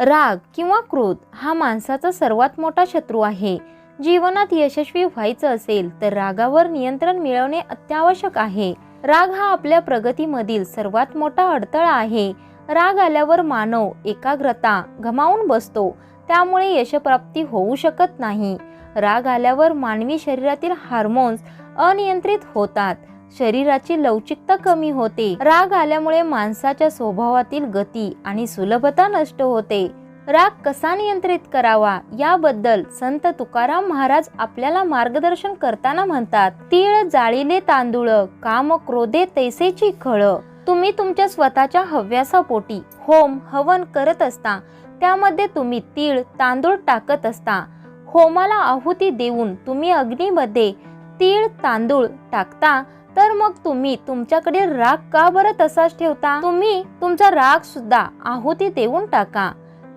राग किंवा क्रोध हा माणसाचा सर्वात मोठा शत्रू आहे. जीवनात यशस्वी व्हायचं असेल तर रागावर नियंत्रण मिळवणे अत्यावश्यक आहे. राग हा आपल्या प्रगतीमधील सर्वात मोठा अडथळा आहे. राग आल्यावर मानव एकाग्रता गमावून बसतो. त्यामुळे यशप्राप्ती होऊ शकत नाही. राग आल्यावर मानवी शरीरातील हार्मोन्स अनियंत्रित होतात. शरीराची लवचिकता कमी होते. राग आल्यामुळे माणसाच्या स्वभावातील गती आणि सुलभता नष्ट होते. राग कसा नियंत्रित करावा? याबद्दल संत तुकाराम महाराज आपल्याला मार्गदर्शन करताना म्हणतात तीळ जाळीले तांदूळ काम क्रोधे तैसेची खळ. तुम्ही तुमच्या स्वतःच्या हव्यासापोटी होम हवन करत असता. त्यामध्ये तुम्ही तीळ तांदूळ टाकत असता. होमाला आहुती देऊन तुम्ही अग्नीमध्ये तीळ तांदूळ टाकता. तर मग तुम्ही तुमच्याकडे राग का बरं तसाच ठेवता? तुम्ही तुमचा राग सुद्धा आहुती देऊन टाका.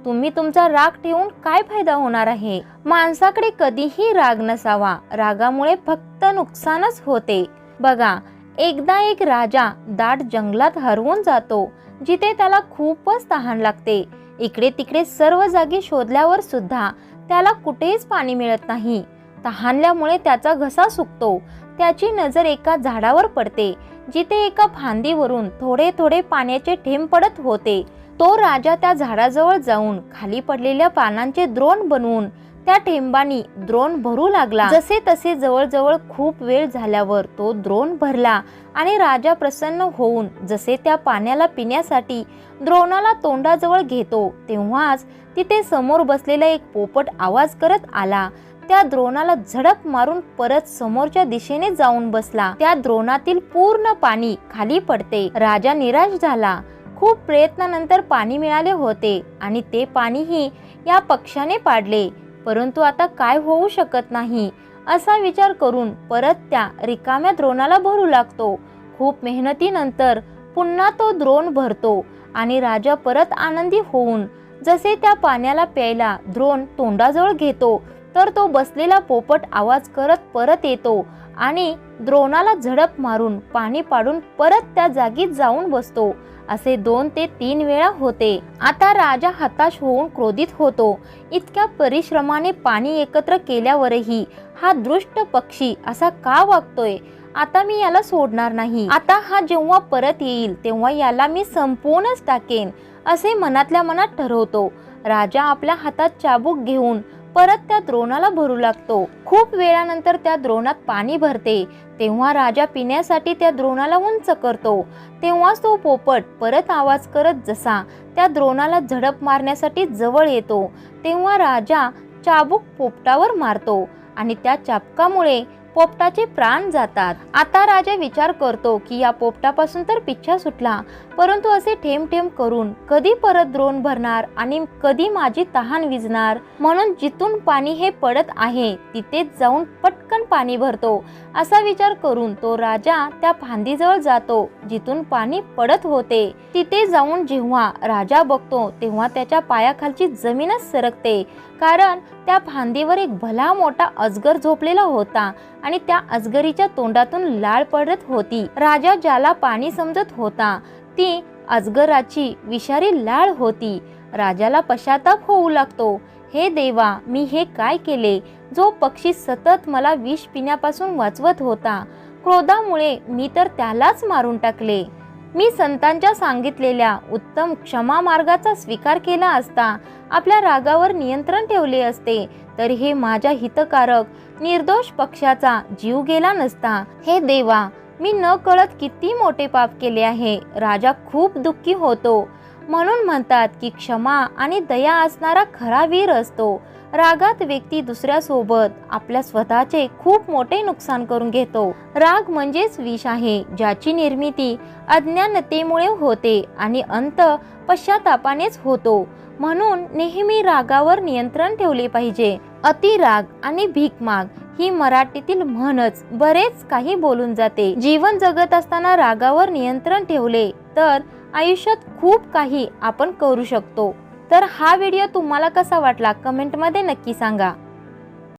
तुम्ही तुमचा राग ठेवून काय फायदा होणार आहे? माणसाकडे कधीही राग नसावा. रागामुळे फक्त नुकसानच होते. बघा एकदा एक राजा दाट जंगलात हरवून जातो जिथे त्याला खूपच तहान लागते. इकडे तिकडे सर्व जागी शोधल्यावर सुद्धा त्याला कुठेच पाणी मिळत नाही. तहानल्यामुळे त्याचा घसा सुकतो. त्याची नजर एका झाडावर पडते जिथे एका फांदीवरून थोडे थोडे पाण्याचे ठेंब पडत होते. तो राजा त्या झाडाजवळ जाऊन खाली पडलेल्या पानांचे द्रोण बनवून त्या ठेंबानी द्रोण भरू लागला. जसे तसे जवळजवळ खूप वेळ झाल्यावर तो द्रोण भरला आणि राजा प्रसन्न होऊन जसे त्या पाण्याला पिण्यासाठी द्रोणाला तोंडाजवळ घेतो तेव्हाच तिथे समोर बसलेला एक पोपट आवाज करत आला. त्या द्रोणाला झडप मारून परत समोरच्या दिशेने जाऊन बसला. त्या द्रोणातील पूर्ण पाणी खाली पडते. राजा निराश झाला. खूप प्रयत्नानंतर पाणी मिळाले होते आणि ते पाणीही या पक्षाने पाडले. परंतु आता काय होऊ शकत नाही? असा विचार करून परत त्या रिकाम्या द्रोणाला भरू लागतो. खूप मेहनतीनंतर पुन्हा तो द्रोण भरतो आणि राजा परत आनंदी होऊन जसे त्या पाण्याला प्यायला द्रोण तोंडाजवळ घेतो तर तो बसलेला पोपट आवाज करत परत येतो आणि द्रोणाला झडप मारून पाणी पाडून परत त्या जागीत जाऊन बसतो. असे दोन ते तीन वेळा होते. आता राजा हताश होऊन क्रोधित होतो. इतक्या परिश्रमाने पाणी एकत्र केल्यावरही हा दृष्ट पक्षी असा का वागतोय? आता मी याला सोडणार नाही. आता हा जेव्हा परत येईल तेव्हा याला मी संपवूनच टाकेन असे मनातल्या मनात ठरवतो. राजा आपल्या हातात चाबूक घेऊन परत त्या द्रोणाला भरू लागतो. खूप वेळानंतर त्या द्रोणात पाणी भरते. तेव्हा राजा पिण्यासाठी त्या द्रोणाला उंच करतो. तेव्हाच तो पोपट परत आवाज करत जसा त्या द्रोणाला झडप मारण्यासाठी जवळ येतो. तेव्हा राजा चाबूक पोपटावर मारतो आणि त्या चाबकामुळे पोपटाचे प्राण जातात. आता राजा विचार करतो की या पोपटापासून तर पिच्छा सुटला. परंतु असे ठेम ठेम करून कधी परत द्रोण भरणार आणि कधी माझी तहान विजणार म्हणून जिथून पाणी हे पडत आहे तिथेच जाऊन पटकन पाणी भरतो. असा विचार करून तो राजा त्या फांदीजवळ जातो. जिथून पाणी पडत होते तिथे जाऊन जेव्हा राजा बघतो तेव्हा त्याच्या पायाखालची जमीनच सरकते. कारण त्या फांदीवर एक भला मोठा अजगर झोपलेला होता आणि त्या अजगरीच्या तोंडातून लाळ पडत होती. राजा ज्याला पाणी समजत होता ती अजगराची विषारी लाळ होती. राजाला पश्चाताप होऊ लागतो. हे देवा मी हे काय केले? जो पक्षी सतत मला विष पिण्यापासून वाचवत होता क्रोधामुळे मी तर त्यालाच मारून टाकले. मी संतांच्या सांगितलेल्या उत्तम क्षमा मार्गाचा स्वीकार केला असता आपल्या रागावर नियंत्रण ठेवले असते तर हे माझ्या हितकारक निर्दोष पक्षाचा जीव गेला नसता. हे देवा मी न कळत किती मोठे पाप केले आहे. राजा खूप दुःखी होतो. म्हणून म्हणतात की क्षमा आणि दया असणारा खरा वीर असतो. रागात व्यक्ती दुसऱ्यासोबत आपल्या स्वतःचे खूप मोठे नुकसान करून घेतो. राग म्हणजेच विष आहे ज्याची निर्मिती अज्ञानतेमुळे होते आणि अंत पश्चातापानेच होतो. म्हणून नेहमी रागावर नियंत्रण ठेवले पाहिजे. अतिराग आणि भीक माग ही मराठीतील म्हणच बरेच काही बोलून जाते. जीवन जगत असताना रागावर नियंत्रण ठेवले तर आयुष्यात खूप काही आपण करू शकतो. तर हा व्हिडिओ तुम्हाला कसा वाटला कमेंटमध्ये नक्की सांगा.